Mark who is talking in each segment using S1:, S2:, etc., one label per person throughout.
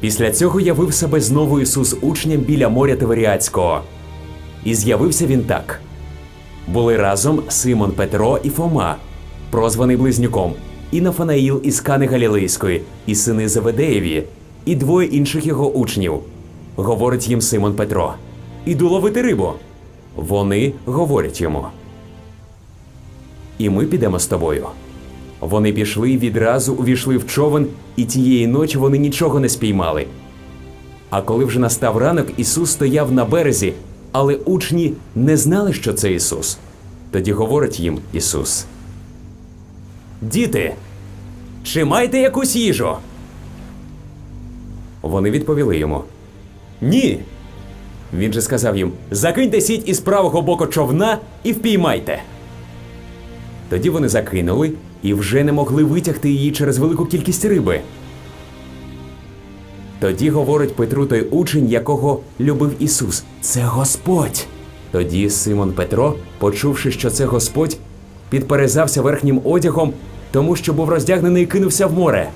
S1: Після цього явив себе знову Ісус учням біля моря Тиверіадського. І з'явився він так: були разом Симон Петро і Фома, прозваний близнюком, і Нафанаїл із Кани Галілейської, і сини Заведеєві, і двоє інших його учнів. Говорить їм Симон Петро: Іду ловити рибу. Вони говорять йому. І ми підемо з тобою. Вони пішли відразу увійшли в човен, і тієї ночі вони нічого не спіймали. А коли вже настав ранок, Ісус стояв на березі, але учні не знали, що це Ісус. Тоді говорить їм Ісус: Діти, чи маєте якусь їжу? Вони відповіли йому: Ні. Він же сказав їм: Закиньте сіть із правого боку човна і впіймайте. Тоді вони закинули і вже не могли витягти її через велику кількість риби. Тоді говорить Петру той учень, якого любив Ісус: Це Господь. Тоді Симон Петро, почувши, що це Господь, підперезався верхнім одягом, тому що був роздягнений і кинувся в море.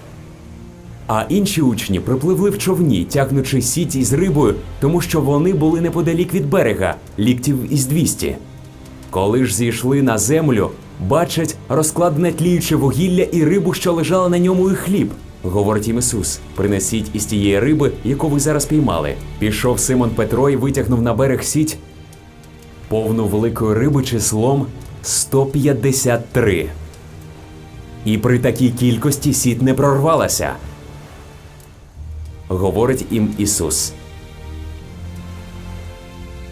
S1: А інші учні припливли в човні, тягнучи сіть із рибою, тому що вони були неподалік від берега, ліктів із 200. Коли ж зійшли на землю, бачать розкладене тліюче вугілля і рибу, що лежала на ньому, і хліб. Говорить їм Ісус: принесіть із тієї риби, яку ви зараз піймали. Пішов Симон Петро і витягнув на берег сіть, повну великої риби числом 153. І при такій кількості сіть не прорвалася. Говорить їм Ісус.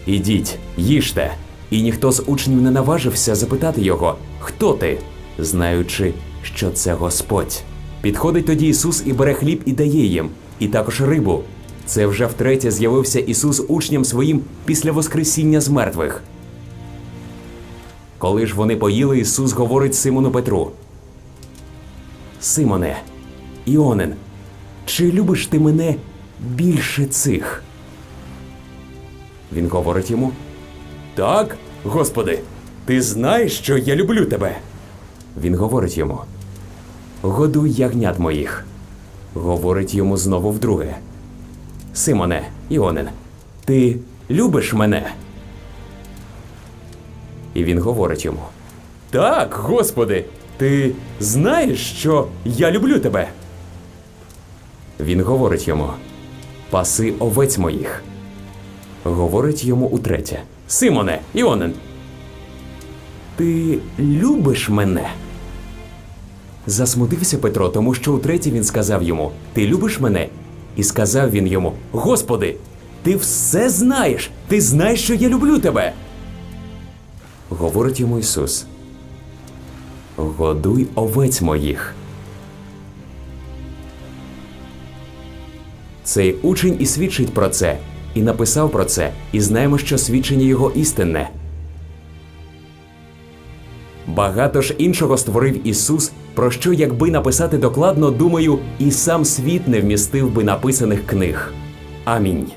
S1: Ідіть, їжте. І ніхто з учнів не наважився запитати його, хто ти, знаючи, що це Господь. Підходить тоді Ісус і бере хліб і дає їм, і також рибу. Це вже втретє з'явився Ісус учням своїм після Воскресіння з мертвих. Коли ж вони поїли, Ісус говорить Симону Петру: Симоне, Іонин, чи любиш ти мене більше цих? Він говорить йому: Так, Господи, ти знаєш, що я люблю тебе. Він говорить йому: Годуй ягнят моїх. Говорить йому знову вдруге. Симоне, Іонин, ти любиш мене? І він говорить йому: Так, Господи, ти знаєш, що я люблю тебе. Він говорить йому: Паси овець моїх. Говорить йому утретє: Симоне, Іонин, ти любиш мене? Засмутився Петро, тому що утретє він сказав йому: Ти любиш мене? І сказав він йому: Господи, ти все знаєш, ти знаєш, що я люблю тебе. Говорить йому Ісус: Годуй овець моїх. Цей учень і свідчить про це, і написав про це, і знаємо, що свідчення його істинне. Багато ж іншого створив Ісус, про що, якби написати докладно, думаю, і сам світ не вмістив би написаних книг. Амінь.